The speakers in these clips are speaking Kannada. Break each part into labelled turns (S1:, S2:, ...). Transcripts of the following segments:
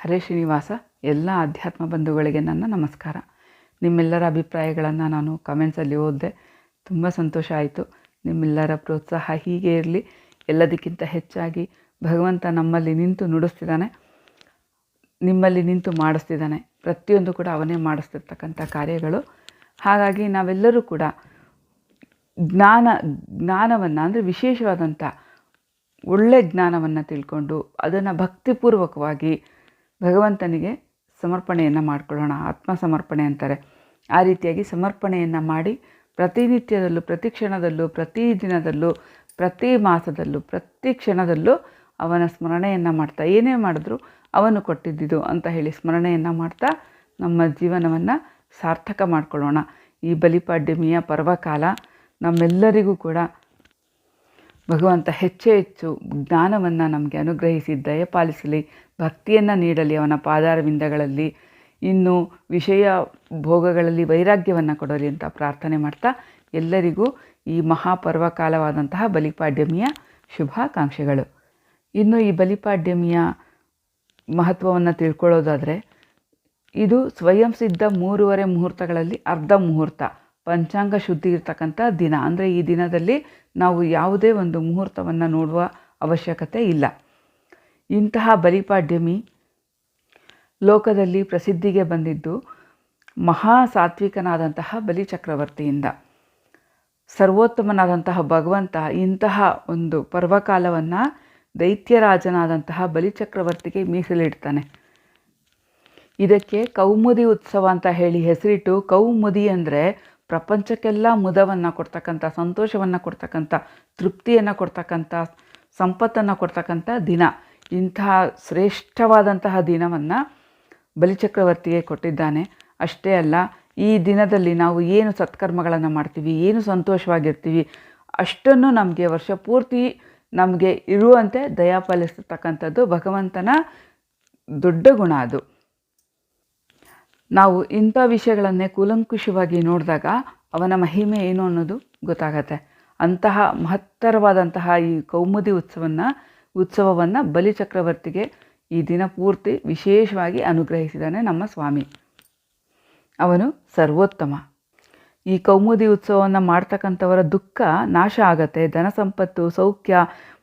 S1: ಹರೇ ಶ್ರೀನಿವಾಸ, ಎಲ್ಲ ಅಧ್ಯಾತ್ಮ ಬಂಧುಗಳಿಗೆ ನನ್ನ ನಮಸ್ಕಾರ. ನಿಮ್ಮೆಲ್ಲರ ಅಭಿಪ್ರಾಯಗಳನ್ನು ನಾನು ಕಮೆಂಟ್ಸಲ್ಲಿ ಓದಿದೆ. ತುಂಬ ಸಂತೋಷ ಆಯಿತು. ನಿಮ್ಮೆಲ್ಲರ ಪ್ರೋತ್ಸಾಹ ಹೀಗೆ ಇರಲಿ. ಎಲ್ಲದಕ್ಕಿಂತ ಹೆಚ್ಚಾಗಿ ಭಗವಂತ ನಮ್ಮಲ್ಲಿ ನಿಂತು ನುಡಿಸ್ತಿದ್ದಾನೆ. ನಿಮ್ಮಲ್ಲಿ ನಿಂತು ಮಾಡಿಸ್ತಿದ್ದಾನೆ. ಪ್ರತಿಯೊಂದು ಕೂಡ ಅವನೇ ಮಾಡಿಸ್ತಿರ್ತಕ್ಕಂಥ ಕಾರ್ಯಗಳು. ಹಾಗಾಗಿ ನಾವೆಲ್ಲರೂ ಕೂಡ ಜ್ಞಾನ, ಜ್ಞಾನವನ್ನು ಅಂದರೆ ವಿಶೇಷವಾದಂಥ ಒಳ್ಳೆಯ ಜ್ಞಾನವನ್ನು ತಿಳ್ಕೊಂಡು ಅದನ್ನು ಭಕ್ತಿಪೂರ್ವಕವಾಗಿ ಭಗವಂತನಿಗೆ ಸಮರ್ಪಣೆಯನ್ನು ಮಾಡಿಕೊಳ್ಳೋಣ ಆತ್ಮ ಸಮರ್ಪಣೆ ಅಂತಾರೆ. ಆ ರೀತಿಯಾಗಿ ಸಮರ್ಪಣೆಯನ್ನು ಮಾಡಿ ಪ್ರತಿನಿತ್ಯದಲ್ಲೂ, ಪ್ರತಿ ಕ್ಷಣದಲ್ಲೂ, ಪ್ರತಿ ದಿನದಲ್ಲೂ, ಪ್ರತಿ ಮಾಸದಲ್ಲೂ, ಪ್ರತಿ ಕ್ಷಣದಲ್ಲೂ ಅವನ ಸ್ಮರಣೆಯನ್ನು ಮಾಡ್ತಾ, ಏನೇ ಮಾಡಿದ್ರು ಅವನು ಕೊಟ್ಟಿದ್ದಿದು ಅಂತ ಹೇಳಿ ಸ್ಮರಣೆಯನ್ನು ಮಾಡ್ತಾ ನಮ್ಮ ಜೀವನವನ್ನು ಸಾರ್ಥಕ ಮಾಡಿಕೊಳ್ಳೋಣ. ಈ ಬಲಿಪಾಡ್ಯಮಿಯ ಪರ್ವಕಾಲ ನಮ್ಮೆಲ್ಲರಿಗೂ ಕೂಡ ಭಗವಂತ ಹೆಚ್ಚು ಹೆಚ್ಚು ಜ್ಞಾನವನ್ನು ನಮಗೆ ಅನುಗ್ರಹಿಸಿ, ದಯಪಾಲಿಸಲಿ. ಭಕ್ತಿಯನ್ನು ನೀಡಲಿ ಅವನ ಪಾದಾರವಿಂದಗಳಲ್ಲಿ. ಇನ್ನು ವಿಷಯ ಭೋಗಗಳಲ್ಲಿ ವೈರಾಗ್ಯವನ್ನು ಕೊಡಲಿ ಅಂತ ಪ್ರಾರ್ಥನೆ ಮಾಡ್ತಾ ಎಲ್ಲರಿಗೂ ಈ ಮಹಾಪರ್ವಕಾಲವಾದಂತಹ ಬಲಿಪಾಡ್ಯಮಿಯ ಶುಭಾಕಾಂಕ್ಷೆಗಳು. ಇನ್ನು ಈ ಬಲಿಪಾಡ್ಯಮಿಯ ಮಹತ್ವವನ್ನು ತಿಳ್ಕೊಳ್ಳೋದಾದರೆ, ಇದು ಸ್ವಯಂ ಸಿದ್ಧ ಮೂರುವರೆ ಮುಹೂರ್ತಗಳಲ್ಲಿ ಅರ್ಧ ಮುಹೂರ್ತ, ಪಂಚಾಂಗ ಶುದ್ಧಿ ಇರತಕ್ಕಂಥ ದಿನ. ಅಂದರೆ ಈ ದಿನದಲ್ಲಿ ನಾವು ಯಾವುದೇ ಒಂದು ಮುಹೂರ್ತವನ್ನು ನೋಡುವ ಅವಶ್ಯಕತೆ ಇಲ್ಲ. ಇಂತಹ ಬಲಿಪಾಡ್ಯಮಿ ಲೋಕದಲ್ಲಿ ಪ್ರಸಿದ್ಧಿಗೆ ಬಂದಿದ್ದು ಮಹಾ ಸಾತ್ವಿಕನಾದಂತಹ ಬಲಿಚಕ್ರವರ್ತಿಯಿಂದ ಸರ್ವೋತ್ತಮನಾದಂತಹ ಭಗವಂತ ಇಂತಹ ಒಂದು ಪರ್ವಕಾಲವನ್ನು ದೈತ್ಯರಾಜನಾದಂತಹ ಬಲಿಚಕ್ರವರ್ತಿಗೆ ಮೀಸಲಿಡ್ತಾನೆ. ಇದಕ್ಕೆ ಕೌಮುದಿ ಉತ್ಸವ ಅಂತ ಹೇಳಿ ಹೆಸರಿಟ್ಟು ಕೌಮುದಿ ಅಂದರೆ ಪ್ರಪಂಚಕ್ಕೆಲ್ಲ ಮುದವನ್ನು ಕೊಡ್ತಕ್ಕಂಥ, ಸಂತೋಷವನ್ನು ಕೊಡ್ತಕ್ಕಂಥ, ತೃಪ್ತಿಯನ್ನು ಕೊಡ್ತಕ್ಕಂಥ, ಸಂಪತ್ತನ್ನು ಕೊಡ್ತಕ್ಕಂಥ ದಿನ. ಇಂತಹ ಶ್ರೇಷ್ಠವಾದಂತಹ ದಿನವನ್ನು ಬಲಿಚಕ್ರವರ್ತಿಗೆ ಕೊಟ್ಟಿದ್ದಾನೆ. ಅಷ್ಟೇ ಅಲ್ಲ, ಈ ದಿನದಲ್ಲಿ ನಾವು ಏನು ಸತ್ಕರ್ಮಗಳನ್ನು ಮಾಡ್ತೀವಿ, ಏನು ಸಂತೋಷವಾಗಿರ್ತೀವಿ, ಅಷ್ಟನ್ನು ನಮಗೆ ವರ್ಷ ಪೂರ್ತಿ ನಮಗೆ ಇರುವಂತೆ ದಯಾಪಾಲಿಸ್ತಕ್ಕಂಥದ್ದು ಭಗವಂತನ ದೊಡ್ಡ ಗುಣ ಅದು. ನಾವು ಇಂಥ ವಿಷಯಗಳನ್ನೇ ಕೂಲಂಕುಷವಾಗಿ ನೋಡಿದಾಗ ಅವನ ಮಹಿಮೆ ಏನು ಅನ್ನೋದು ಗೊತ್ತಾಗತ್ತೆ. ಅಂತಹ ಮಹತ್ತರವಾದಂತಹ ಈ ಕೌಮುದಿ ಉತ್ಸವನ ಉತ್ಸವವನ್ನು ಬಲಿಚಕ್ರವರ್ತಿಗೆ ಈ ದಿನ ಪೂರ್ತಿ ವಿಶೇಷವಾಗಿ ಅನುಗ್ರಹಿಸಿದ್ದಾನೆ ನಮ್ಮ ಸ್ವಾಮಿ. ಅವನು ಸರ್ವೋತ್ತಮ. ಈ ಕೌಮುದಿ ಉತ್ಸವವನ್ನು ಮಾಡ್ತಕ್ಕಂಥವರ ದುಃಖ ನಾಶ ಆಗತ್ತೆ. ಧನ ಸಂಪತ್ತು, ಸೌಖ್ಯ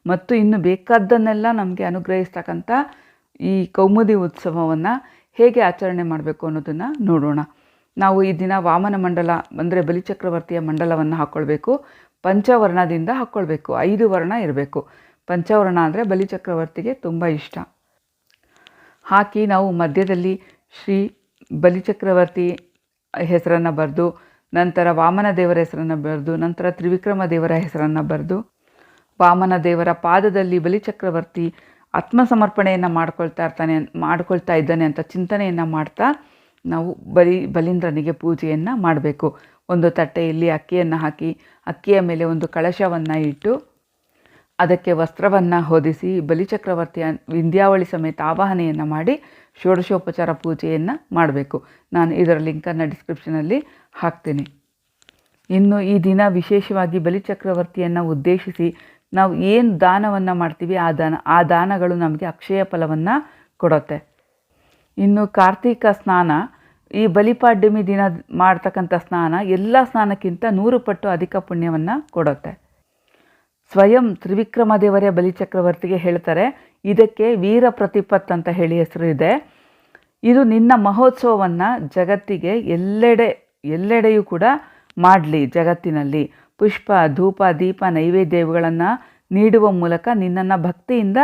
S1: ಮತ್ತು ಇನ್ನು ಬೇಕಾದ್ದನ್ನೆಲ್ಲ ನಮಗೆ ಅನುಗ್ರಹಿಸ್ತಕ್ಕಂಥ ಈ ಕೌಮುದಿ ಉತ್ಸವವನ್ನು ಹೇಗೆ ಆಚರಣೆ ಮಾಡಬೇಕು ಅನ್ನೋದನ್ನು ನೋಡೋಣ. ನಾವು ಈ ದಿನ ವಾಮನ ಮಂಡಲ ಅಂದರೆ ಬಲಿಚಕ್ರವರ್ತಿಯ ಮಂಡಲವನ್ನು ಹಾಕ್ಕೊಳ್ಬೇಕು ಪಂಚವರ್ಣದಿಂದ ಹಾಕ್ಕೊಳ್ಬೇಕು ಐದು ವರ್ಣ ಇರಬೇಕು. ಪಂಚವರ್ಣ ಅಂದರೆ ಬಲಿಚಕ್ರವರ್ತಿಗೆ ತುಂಬ ಇಷ್ಟ. ಹಾಕಿ ನಾವು ಮಧ್ಯದಲ್ಲಿ ಶ್ರೀ ಬಲಿಚಕ್ರವರ್ತಿ ಹೆಸರನ್ನು ಬರೆದು, ನಂತರ ವಾಮನ ದೇವರ ಹೆಸರನ್ನು ಬರೆದು, ನಂತರ ತ್ರಿವಿಕ್ರಮ ದೇವರ ಹೆಸರನ್ನು ಬರೆದು, ವಾಮನ ದೇವರ ಪಾದದಲ್ಲಿ ಬಲಿಚಕ್ರವರ್ತಿ ಆತ್ಮಸಮರ್ಪಣೆಯನ್ನು ಮಾಡ್ಕೊಳ್ತಾ ಇರ್ತಾನೆ, ಮಾಡ್ಕೊಳ್ತಾ ಇದ್ದಾನೆ ಅಂತ ಚಿಂತನೆಯನ್ನು ಮಾಡ್ತಾ ನಾವು ಬಲಿ, ಬಲೀಂದ್ರನಿಗೆ ಪೂಜೆಯನ್ನು ಮಾಡಬೇಕು. ಒಂದು ತಟ್ಟೆಯಲ್ಲಿ ಅಕ್ಕಿಯನ್ನು ಹಾಕಿ, ಅಕ್ಕಿಯ ಮೇಲೆ ಒಂದು ಕಳಶವನ್ನು ಇಟ್ಟು ಅದಕ್ಕೆ ವಸ್ತ್ರವನ್ನು ಹೊದಿಸಿ ಬಲಿಚಕ್ರವರ್ತಿಯ ವಿಂಧ್ಯಾವಳಿ ಸಮೇತ ಆವಾಹನೆಯನ್ನು ಮಾಡಿ ಷೋಡಶೋಪಚಾರ ಪೂಜೆಯನ್ನು ಮಾಡಬೇಕು. ನಾನು ಇದರ ಲಿಂಕನ್ನು ಡಿಸ್ಕ್ರಿಪ್ಷನಲ್ಲಿ ಹಾಕ್ತೀನಿ. ಇನ್ನು ಈ ದಿನ ವಿಶೇಷವಾಗಿ ಬಲಿಚಕ್ರವರ್ತಿಯನ್ನು ಉದ್ದೇಶಿಸಿ ನಾವು ಏನು ದಾನವನ್ನು ಮಾಡ್ತೀವಿ, ಆ ದಾನ, ಆ ದಾನಗಳು ನಮಗೆ ಅಕ್ಷಯ ಫಲವನ್ನು ಕೊಡುತ್ತೆ. ಇನ್ನು ಕಾರ್ತೀಕ ಸ್ನಾನ, ಈ ಬಲಿಪಾಡ್ಯಮಿ ದಿನ ಮಾಡ್ತಕ್ಕಂಥ ಸ್ನಾನ ಎಲ್ಲ ಸ್ನಾನಕ್ಕಿಂತ ನೂರು ಪಟ್ಟು ಅಧಿಕ ಪುಣ್ಯವನ್ನು ಕೊಡುತ್ತೆ. ಸ್ವಯಂ ತ್ರಿವಿಕ್ರಮ ದೇವರೇ ಬಲಿಚಕ್ರವರ್ತಿಗೆ ಹೇಳ್ತಾರೆ, ಇದಕ್ಕೆ ವೀರ ಪ್ರತಿಪತ್ ಅಂತ ಹೇಳಿ ಹೆಸರು ಇದೆ. ಇದು ನಿನ್ನ ಮಹೋತ್ಸವವನ್ನು ಜಗತ್ತಿಗೆ ಎಲ್ಲೆಡೆ, ಎಲ್ಲೆಡೆಯೂ ಕೂಡ ಮಾಡಲಿ ಜಗತ್ತಿನಲ್ಲಿ. ಪುಷ್ಪ, ಧೂಪ, ದೀಪ, ನೈವೇದ್ಯಗಳನ್ನು ನೀಡುವ ಮೂಲಕ ನಿನ್ನನ್ನು ಭಕ್ತಿಯಿಂದ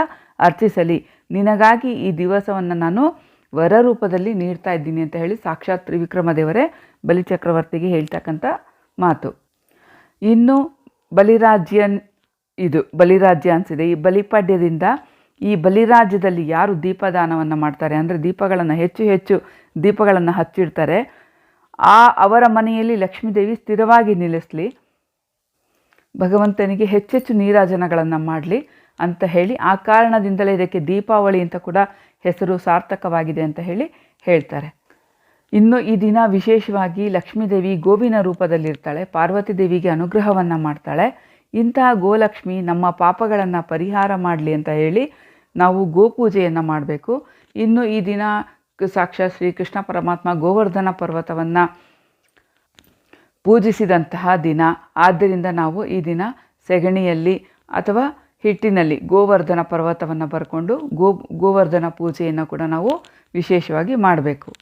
S1: ಅರ್ಚಿಸಲಿ. ನಿನಗಾಗಿ ಈ ದಿವಸವನ್ನು ನಾನು ವರ ರೂಪದಲ್ಲಿ ನೀಡ್ತಾ ಇದ್ದೀನಿ ಅಂತ ಹೇಳಿ ಸಾಕ್ಷಾತ್ ತ್ರಿವಿಕ್ರಮ ದೇವರೇ ಬಲಿಚಕ್ರವರ್ತಿಗೆ ಹೇಳ್ತಕ್ಕಂಥ ಮಾತು. ಇನ್ನು ಬಲಿರಾಜ್ಯ ಇದು ಬಲಿರಾಜ್ಯ ಅನಿಸಿದೆ. ಈ ಬಲಿಪಾಡ್ಯದಿಂದ ಈ ಬಲಿರಾಜ್ಯದಲ್ಲಿ ಯಾರು ದೀಪದಾನವನ್ನು ಮಾಡ್ತಾರೆ? ಅಂದರೆ ದೀಪಗಳನ್ನು ಹೆಚ್ಚು ಹೆಚ್ಚು ದೀಪಗಳನ್ನು ಹಚ್ಚಿಡ್ತಾರೆ. ಆ ಅವರ ಮನೆಯಲ್ಲಿ ಲಕ್ಷ್ಮೀದೇವಿ ಸ್ಥಿರವಾಗಿ ನಿಲ್ಲಿಸಲಿ. ಭಗವಂತನಿಗೆ ಹೆಚ್ಚೆಚ್ಚು ನೀರಾಜನಗಳನ್ನು ಮಾಡಲಿ ಅಂತ ಹೇಳಿ, ಆ ಕಾರಣದಿಂದಲೇ ಇದಕ್ಕೆ ದೀಪಾವಳಿ ಅಂತ ಕೂಡ ಹೆಸರು ಸಾರ್ಥಕವಾಗಿದೆ ಅಂತ ಹೇಳಿ ಹೇಳ್ತಾರೆ. ಇನ್ನು ಈ ದಿನ ವಿಶೇಷವಾಗಿ ಲಕ್ಷ್ಮೀದೇವಿ ಗೋವಿನ ರೂಪದಲ್ಲಿರ್ತಾಳೆ, ಪಾರ್ವತಿ ದೇವಿಗೆ ಅನುಗ್ರಹವನ್ನು ಮಾಡ್ತಾಳೆ. ಇಂತಹ ಗೋಲಕ್ಷ್ಮಿ ನಮ್ಮ ಪಾಪಗಳನ್ನು ಪರಿಹಾರ ಮಾಡಲಿ ಅಂತ ಹೇಳಿ ನಾವು ಗೋಪೂಜೆಯನ್ನು ಮಾಡಬೇಕು. ಇನ್ನು ಈ ದಿನ ಸಾಕ್ಷಾ ಸಾಕ್ಷಾತ್ ಶ್ರೀಕೃಷ್ಣ ಪರಮಾತ್ಮ ಗೋವರ್ಧನ ಪರ್ವತವನ್ನು ಪೂಜಿಸಿದಂತಹ ದಿನ. ಆದ್ದರಿಂದ ನಾವು ಈ ದಿನ ಸೆಗಣಿಯಲ್ಲಿ ಅಥವಾ ಹಿಟ್ಟಿನಲ್ಲಿ ಗೋವರ್ಧನ ಪರ್ವತವನ್ನು ಬರ್ಕೊಂಡು ಗೋ, ಗೋವರ್ಧನ ಪೂಜೆಯನ್ನು ಕೂಡ ನಾವು ವಿಶೇಷವಾಗಿ ಮಾಡಬೇಕು.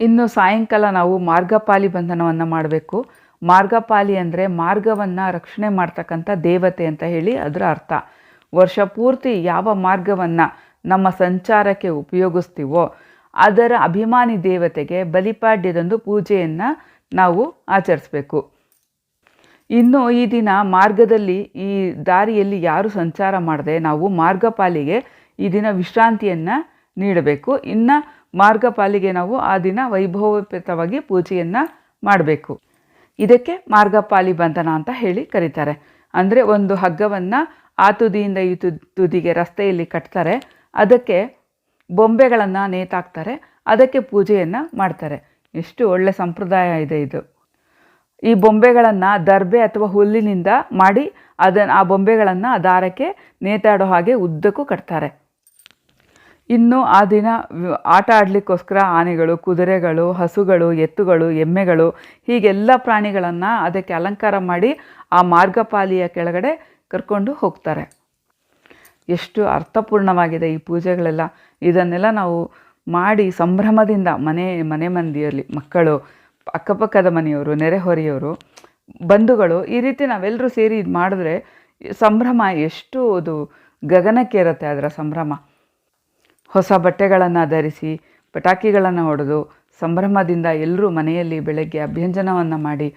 S1: ಇನ್ನು ಸಾಯಂಕಾಲ ನಾವು ಮಾರ್ಗಪಾಲಿ ಬಂಧನವನ್ನು ಮಾಡಬೇಕು. ಮಾರ್ಗಪಾಲಿ ಅಂದರೆ ಮಾರ್ಗವನ್ನು ರಕ್ಷಣೆ ಮಾಡ್ತಕ್ಕಂಥ ದೇವತೆ ಅಂತ ಹೇಳಿ ಅದರ ಅರ್ಥ. ವರ್ಷ ಪೂರ್ತಿ ಯಾವ ಮಾರ್ಗವನ್ನು ನಮ್ಮ ಸಂಚಾರಕ್ಕೆ ಉಪಯೋಗಿಸ್ತೀವೋ ಅದರ ಅಭಿಮಾನಿ ದೇವತೆಗೆ ಬಲಿಪಾಡ್ಯದಂದು ಪೂಜೆಯನ್ನು ನಾವು ಆಚರಿಸಬೇಕು. ಇನ್ನು ಈ ದಿನ ಮಾರ್ಗದಲ್ಲಿ ಈ ದಾರಿಯಲ್ಲಿ ಯಾರು ಸಂಚಾರ ಮಾಡದೆ ನಾವು ಮಾರ್ಗಪಾಲಿಗೆ ಈ ದಿನ ವಿಶ್ರಾಂತಿಯನ್ನು ನೀಡಬೇಕು. ಇನ್ನು ಮಾರ್ಗಪಾಲಿಗೆ ನಾವು ಆ ದಿನ ವೈಭವೋಪೇತವಾಗಿ ಪೂಜೆಯನ್ನು ಮಾಡಬೇಕು. ಇದಕ್ಕೆ ಮಾರ್ಗಪಾಲಿ ಬಂಧನ ಅಂತ ಹೇಳಿ ಕರೀತಾರೆ. ಅಂದರೆ ಒಂದು ಹಗ್ಗವನ್ನು ಆ ತುದಿಯಿಂದ ಈ ತುದಿಗೆ ರಸ್ತೆಯಲ್ಲಿ ಕಟ್ತಾರೆ. ಅದಕ್ಕೆ ಬೊಂಬೆಗಳನ್ನು ನೇತಾಕ್ತಾರೆ. ಅದಕ್ಕೆ ಪೂಜೆಯನ್ನು ಮಾಡ್ತಾರೆ. ಎಷ್ಟು ಒಳ್ಳೆ ಸಂಪ್ರದಾಯ ಇದೆ ಇದು. ಈ ಬೊಂಬೆಗಳನ್ನು ದರ್ಬೆ ಅಥವಾ ಹುಲ್ಲಿನಿಂದ ಮಾಡಿ ಅದನ್ನು ಆ ಬೊಂಬೆಗಳನ್ನು ಆ ದಾರಕ್ಕೆ ನೇತಾಡೋ ಹಾಗೆ ಉದ್ದಕ್ಕೂ ಕಟ್ತಾರೆ. ಇನ್ನು ಆ ದಿನ ಆಟ ಆಡಲಿಕ್ಕೋಸ್ಕರ ಆನೆಗಳು, ಕುದುರೆಗಳು, ಹಸುಗಳು, ಎತ್ತುಗಳು, ಎಮ್ಮೆಗಳು, ಹೀಗೆಲ್ಲ ಪ್ರಾಣಿಗಳನ್ನು ಅದಕ್ಕೆ ಅಲಂಕಾರ ಮಾಡಿ ಆ ಮಾರ್ಗಪಾಲಿಯ ಕೆಳಗಡೆ ಕರ್ಕೊಂಡು ಹೋಗ್ತಾರೆ. ಎಷ್ಟು ಅರ್ಥಪೂರ್ಣವಾಗಿದೆ ಈ ಪೂಜೆಗಳೆಲ್ಲ. ಇದನ್ನೆಲ್ಲ ನಾವು ಮಾಡಿ ಸಂಭ್ರಮದಿಂದ ಮನೆ ಮನೆ ಮಂದಿಯಲ್ಲಿ, ಮಕ್ಕಳು, ಅಕ್ಕಪಕ್ಕದ ಮನೆಯವರು, ನೆರೆಹೊರೆಯವರು, ಬಂಧುಗಳು, ಈ ರೀತಿ ನಾವೆಲ್ಲರೂ ಸೇರಿ ಇದು ಮಾಡಿದ್ರೆ ಸಂಭ್ರಮ ಎಷ್ಟು, ಅದು ಗಗನಕ್ಕೇರುತ್ತೆ ಅದರ ಸಂಭ್ರಮ. ಹೊಸ ಬಟ್ಟೆಗಳನ್ನು ಧರಿಸಿ, ಪಟಾಕಿಗಳನ್ನು ಹೊಡೆದು ಸಂಭ್ರಮದಿಂದ ಎಲ್ಲರೂ ಮನೆಯಲ್ಲಿ ಬೆಳಗ್ಗೆ ಅಭ್ಯಂಜನವನ್ನು ಮಾಡಿ,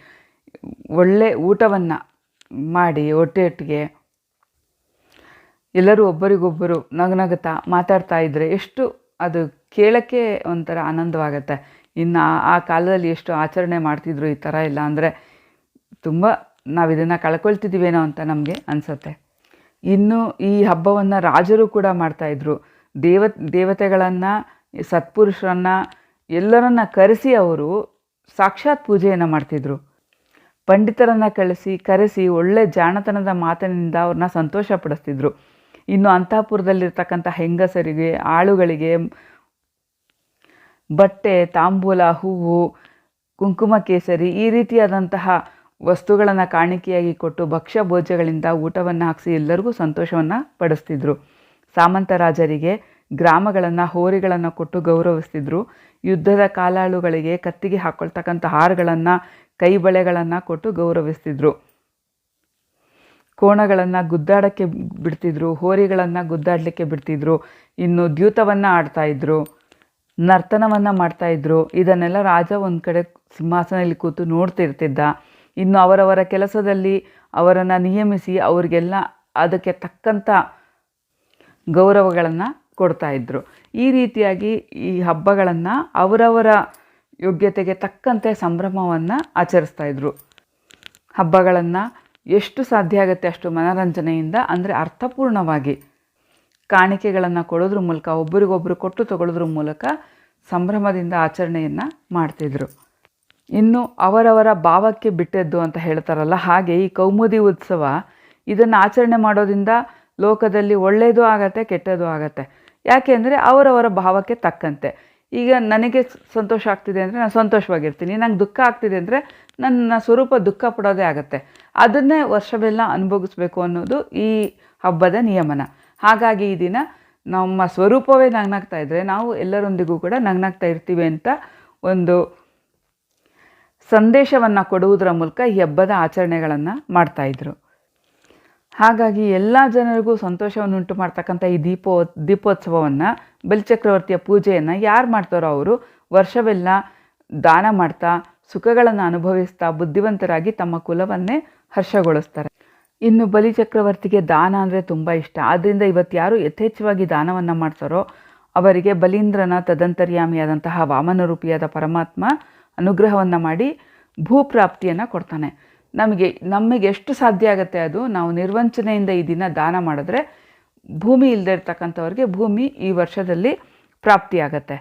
S1: ಒಳ್ಳೆ ಊಟವನ್ನು ಮಾಡಿ ಹೊಟ್ಟೆಯೊಟ್ಟಿಗೆ ಎಲ್ಲರೂ ಒಬ್ಬರಿಗೊಬ್ಬರು ನಗನಗುತ್ತಾ ಮಾತಾಡ್ತಾ ಇದ್ದರೆ ಎಷ್ಟು ಅದು ಕೇಳೋಕ್ಕೆ ಒಂಥರ ಆನಂದವಾಗತ್ತೆ. ಇನ್ನು ಆ- ಆ ಕಾಲದಲ್ಲಿ ಎಷ್ಟು ಆಚರಣೆ ಮಾಡ್ತಿದ್ರು ಈ ಥರ ಇಲ್ಲ ಅಂದರೆ ತುಂಬ ನಾವು ಇದನ್ನು ಕಳ್ಕೊಳ್ತಿದ್ದೀವೇನೋ ಅಂತ ನಮಗೆ ಅನಿಸುತ್ತೆ. ಇನ್ನು ಈ ಹಬ್ಬವನ್ನು ರಾಜರು ಕೂಡ ಮಾಡ್ತಾಯಿದ್ರು ದೇವ, ದೇವತೆಗಳನ್ನು, ಸತ್ಪುರುಷರನ್ನು, ಎಲ್ಲರನ್ನ ಕರೆಸಿ ಅವರು ಸಾಕ್ಷಾತ್ ಪೂಜೆಯನ್ನು ಮಾಡ್ತಿದ್ರು. ಪಂಡಿತರನ್ನು ಕಳಿಸಿ, ಕರೆಸಿ, ಒಳ್ಳೆ ಜಾಣತನದ ಮಾತಿನಿಂದ ಅವ್ರನ್ನ ಸಂತೋಷ ಪಡಿಸ್ತಿದ್ರು. ಇನ್ನು ಅಂತಃಪುರದಲ್ಲಿರ್ತಕ್ಕಂಥ ಹೆಂಗಸರಿಗೆ, ಆಳುಗಳಿಗೆ ಬಟ್ಟೆ, ತಾಂಬೂಲ, ಹೂವು, ಕುಂಕುಮ ಕೇಸರಿ ಈ ರೀತಿಯಾದಂತಹ ವಸ್ತುಗಳನ್ನು ಕಾಣಿಕೆಯಾಗಿ ಕೊಟ್ಟು ಭಕ್ಷ್ಯ ಭೋಜ್ಯಗಳಿಂದ ಊಟವನ್ನು ಹಾಕಿಸಿ ಎಲ್ಲರಿಗೂ ಸಂತೋಷವನ್ನು ಪಡಿಸ್ತಿದ್ರು. ಸಾಮಂತ ರಾಜರಿಗೆ ಗ್ರಾಮಗಳನ್ನು, ಹೋರಿಗಳನ್ನು ಕೊಟ್ಟು ಗೌರವಿಸ್ತಿದ್ರು. ಯುದ್ಧದ ಕಾಲಾಳುಗಳಿಗೆ ಕತ್ತಿಗೆ ಹಾಕೊಳ್ತಕ್ಕಂಥ ಹಾರಗಳನ್ನು ಕೈ ಬಳೆಗಳನ್ನು ಕೊಟ್ಟು ಗೌರವಿಸ್ತಿದ್ರು. ಕೋಣಗಳನ್ನು ಗುದ್ದಾಡಕ್ಕೆ ಬಿಡ್ತಿದ್ರು, ಹೋರಿಗಳನ್ನು ಗುದ್ದಾಡಲಿಕ್ಕೆ ಬಿಡ್ತಿದ್ರು. ಇನ್ನು ದ್ಯೂತವನ್ನು ಆಡ್ತಾಯಿದ್ರು ನರ್ತನವನ್ನು ಮಾಡ್ತಾಯಿದ್ರು ಇದನ್ನೆಲ್ಲ ರಾಜ ಒಂದು ಕಡೆ ಸಿಂಹಾಸನದಲ್ಲಿ ಕೂತು ನೋಡ್ತಿರ್ತಿದ್ದ. ಇನ್ನು ಅವರವರ ಕೆಲಸದಲ್ಲಿ ಅವರನ್ನು ನಿಯಮಿಸಿ ಅವರಿಗೆಲ್ಲ ಅದಕ್ಕೆ ತಕ್ಕಂಥ ಗೌರವಗಳನ್ನು ಕೊಡ್ತಾ ಇದ್ದರು ಈ ರೀತಿಯಾಗಿ ಈ ಹಬ್ಬಗಳನ್ನು ಅವರವರ ಯೋಗ್ಯತೆಗೆ ತಕ್ಕಂತೆ ಸಂಭ್ರಮವನ್ನು ಆಚರಿಸ್ತಾ ಇದ್ದರು ಹಬ್ಬಗಳನ್ನು ಎಷ್ಟು ಸಾಧ್ಯ ಆಗುತ್ತೆ ಅಷ್ಟು ಮನರಂಜನೆಯಿಂದ ಅಂದರೆ ಅರ್ಥಪೂರ್ಣವಾಗಿ ಕಾಣಿಕೆಗಳನ್ನು ಕೊಡೋದ್ರ ಮೂಲಕ ಒಬ್ಬರಿಗೊಬ್ಬರು ಕೊಟ್ಟು ತಗೊಳ್ಳೋದ್ರ ಮೂಲಕ ಸಂಭ್ರಮದಿಂದ ಆಚರಣೆಯನ್ನು ಮಾಡ್ತಿದ್ರು ಇನ್ನು ಅವರವರ ಭಾವಕ್ಕೆ ಬಿಟ್ಟದ್ದು ಅಂತ ಹೇಳ್ತಾರಲ್ಲ ಹಾಗೆ ಈ ಕೌಮುದಿ ಉತ್ಸವ ಇದನ್ನು ಆಚರಣೆ ಮಾಡೋದ್ರಿಂದ ಲೋಕದಲ್ಲಿ ಒಳ್ಳೆಯದು ಆಗತ್ತೆ, ಕೆಟ್ಟದ್ದು ಆಗತ್ತೆ. ಯಾಕೆಂದರೆ ಅವರವರ ಭಾವಕ್ಕೆ ತಕ್ಕಂತೆ. ಈಗ ನನಗೆ ಸಂತೋಷ ಆಗ್ತಿದೆ ಅಂದರೆ ನಾನು ಸಂತೋಷವಾಗಿರ್ತೀನಿ. ನಂಗೆ ದುಃಖ ಆಗ್ತಿದೆ ಅಂದರೆ ನನ್ನ ಸ್ವರೂಪ ದುಃಖ ಪಡೋದೇ ಆಗುತ್ತೆ. ಅದನ್ನೇ ವರ್ಷವೆಲ್ಲ ಅನುಭವಿಸ್ಬೇಕು ಅನ್ನೋದು ಈ ಹಬ್ಬದ ನಿಯಮನ. ಹಾಗಾಗಿ ಈ ದಿನ ನಮ್ಮ ಸ್ವರೂಪವೇ ನಗ್ನಾಗ್ತಾ ಇದ್ದರೆ ನಾವು ಎಲ್ಲರೊಂದಿಗೂ ಕೂಡ ನಗ್ನಾಗ್ತಾ ಇರ್ತೀವಿ ಅಂತ ಒಂದು ಸಂದೇಶವನ್ನು ಕೊಡುವುದರ ಮೂಲಕ ಈ ಹಬ್ಬದ ಆಚರಣೆಗಳನ್ನು ಮಾಡ್ತಾಯಿದ್ರು ಹಾಗಾಗಿ ಎಲ್ಲ ಜನರಿಗೂ ಸಂತೋಷವನ್ನುಂಟು ಮಾಡ್ತಕ್ಕಂಥ ಈ ದೀಪೋ, ದೀಪೋತ್ಸವವನ್ನು, ಬಲಿಚಕ್ರವರ್ತಿಯ ಪೂಜೆಯನ್ನು ಯಾರು ಮಾಡ್ತಾರೋ ಅವರು ವರ್ಷವೆಲ್ಲ ದಾನ ಮಾಡ್ತಾ, ಸುಖಗಳನ್ನು ಅನುಭವಿಸ್ತಾ, ಬುದ್ಧಿವಂತರಾಗಿ ತಮ್ಮ ಕುಲವನ್ನೇ ಹರ್ಷಗೊಳಿಸ್ತಾರೆ. ಇನ್ನು ಬಲಿಚಕ್ರವರ್ತಿಗೆ ದಾನ ಅಂದರೆ ತುಂಬ ಇಷ್ಟ. ಆದ್ದರಿಂದ ಇವತ್ತು ಯಾರು ಯಥೇಚ್ಛವಾಗಿ ದಾನವನ್ನು ಮಾಡ್ತಾರೋ ಅವರಿಗೆ ಬಲೀಂದ್ರನ ತದಂತರ್ಯಾಮಿಯಾದಂತಹ ವಾಮನ ರೂಪಿಯಾದ ಪರಮಾತ್ಮ ಅನುಗ್ರಹವನ್ನು ಮಾಡಿ ಭೂಪ್ರಾಪ್ತಿಯನ್ನು ಕೊಡ್ತಾನೆ. ನಮಗೆ ನಮಗೆ ಎಷ್ಟು ಸಾಧ್ಯ ಆಗುತ್ತೆ ಅದು? ನಾವು ನಿರ್ವಂಚನೆಯಿಂದ ಈ ದಿನ ದಾನ ಮಾಡಿದ್ರೆ ಭೂಮಿ ಇಲ್ಲದೆ ಇರ್ತಕ್ಕಂಥವ್ರಿಗೆ ಭೂಮಿ ಈ ವರ್ಷದಲ್ಲಿ ಪ್ರಾಪ್ತಿಯಾಗತ್ತೆ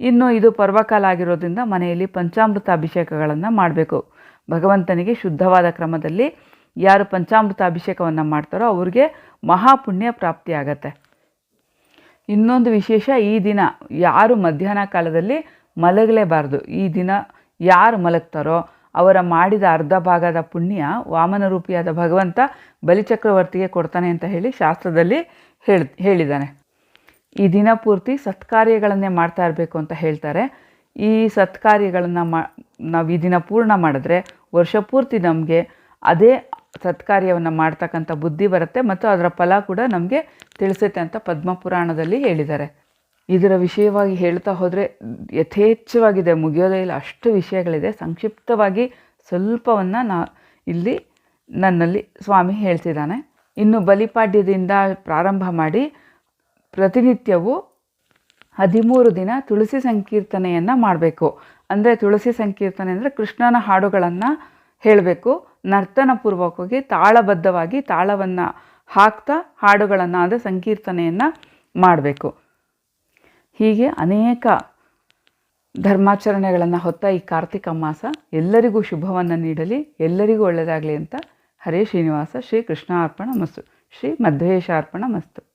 S1: ಇನ್ನು ಇದು ಪರ್ವಕಾಲ ಆಗಿರೋದ್ರಿಂದ ಮನೆಯಲ್ಲಿ ಪಂಚಾಮೃತ ಅಭಿಷೇಕಗಳನ್ನು ಮಾಡಬೇಕು. ಭಗವಂತನಿಗೆ ಶುದ್ಧವಾದ ಕ್ರಮದಲ್ಲಿ ಯಾರು ಪಂಚಾಮೃತ ಅಭಿಷೇಕವನ್ನು ಮಾಡ್ತಾರೋ ಅವ್ರಿಗೆ ಮಹಾಪುಣ್ಯ ಪ್ರಾಪ್ತಿಯಾಗತ್ತೆ ಇನ್ನೊಂದು ವಿಶೇಷ, ಈ ದಿನ ಯಾರು ಮಧ್ಯಾಹ್ನ ಕಾಲದಲ್ಲಿ ಮಲಗಲೇಬಾರ್ದು. ಈ ದಿನ ಯಾರು ಮಲಗ್ತಾರೋ ಅವರ ಮಾಡಿದ ಅರ್ಧ ಭಾಗದ ಪುಣ್ಯ ವಾಮನ ರೂಪಿಯಾದ ಭಗವಂತ ಬಲಿಚಕ್ರವರ್ತಿಗೆ ಕೊಡ್ತಾನೆ ಅಂತ ಹೇಳಿ ಶಾಸ್ತ್ರದಲ್ಲಿ ಹೇಳಿ, ಹೇಳಿದ್ದಾನೆ. ಈ ದಿನ ಪೂರ್ತಿ ಸತ್ಕಾರ್ಯಗಳನ್ನೇ ಮಾಡ್ತಾ ಇರಬೇಕು ಅಂತ ಹೇಳ್ತಾರೆ. ಈ ಸತ್ಕಾರ್ಯಗಳನ್ನು ಮಾ, ನಾವು ಈ ದಿನ ಪೂರ್ಣ ಮಾಡಿದ್ರೆ ವರ್ಷ ಪೂರ್ತಿ ನಮಗೆ ಅದೇ ಸತ್ಕಾರ್ಯವನ್ನು ಮಾಡ್ತಕ್ಕಂಥ ಬುದ್ಧಿ ಬರುತ್ತೆ ಮತ್ತು ಅದರ ಫಲ ಕೂಡ ನಮಗೆ ತಿಳಿಸುತ್ತೆ ಅಂತ ಪದ್ಮಪುರಾಣದಲ್ಲಿ ಹೇಳಿದ್ದಾರೆ. ಇದರ ವಿಷಯವಾಗಿ ಹೇಳ್ತಾ ಹೋದರೆ ಯಥೇಚ್ಛವಾಗಿದೆ, ಮುಗಿಯೋದೇ ಇಲ್ಲ. ಅಷ್ಟು ವಿಷಯಗಳಿದೆ. ಸಂಕ್ಷಿಪ್ತವಾಗಿ ಸ್ವಲ್ಪವನ್ನು ನಾ ಇಲ್ಲಿ ನನ್ನಲ್ಲಿ ಸ್ವಾಮಿ ಹೇಳ್ತಿದ್ದಾನೆ. ಇನ್ನು ಬಲಿಪಾಡ್ಯದಿಂದ ಪ್ರಾರಂಭ ಮಾಡಿ ಪ್ರತಿನಿತ್ಯವು ಹದಿಮೂರು ದಿನ ತುಳಸಿ ಸಂಕೀರ್ತನೆಯನ್ನು ಮಾಡಬೇಕು. ಅಂದರೆ ತುಳಸಿ ಸಂಕೀರ್ತನೆ ಅಂದರೆ ಕೃಷ್ಣನ ಹಾಡುಗಳನ್ನು ಹೇಳಬೇಕು. ನರ್ತನ ಪೂರ್ವಕವಾಗಿ ತಾಳಬದ್ಧವಾಗಿ ತಾಳವನ್ನು ಹಾಕ್ತಾ ಹಾಡುಗಳನ್ನು ಅಂದರೆ ಸಂಕೀರ್ತನೆಯನ್ನು ಮಾಡಬೇಕು. ಹೀಗೆ ಅನೇಕ ಧರ್ಮಾಚರಣೆಗಳನ್ನು ಹೊತ್ತ ಈ ಕಾರ್ತಿಕ ಮಾಸ ಎಲ್ಲರಿಗೂ ಶುಭವನ್ನು ನೀಡಲಿ, ಎಲ್ಲರಿಗೂ ಒಳ್ಳೆಯದಾಗಲಿ ಅಂತ ಹರೇ ಶ್ರೀನಿವಾಸ ಶ್ರೀ ಕೃಷ್ಣ ಅರ್ಪಣ ಮಸ್ತು, ಶ್ರೀ ಮಧ್ವೇಶ ಅರ್ಪಣ ಮಸ್ತು.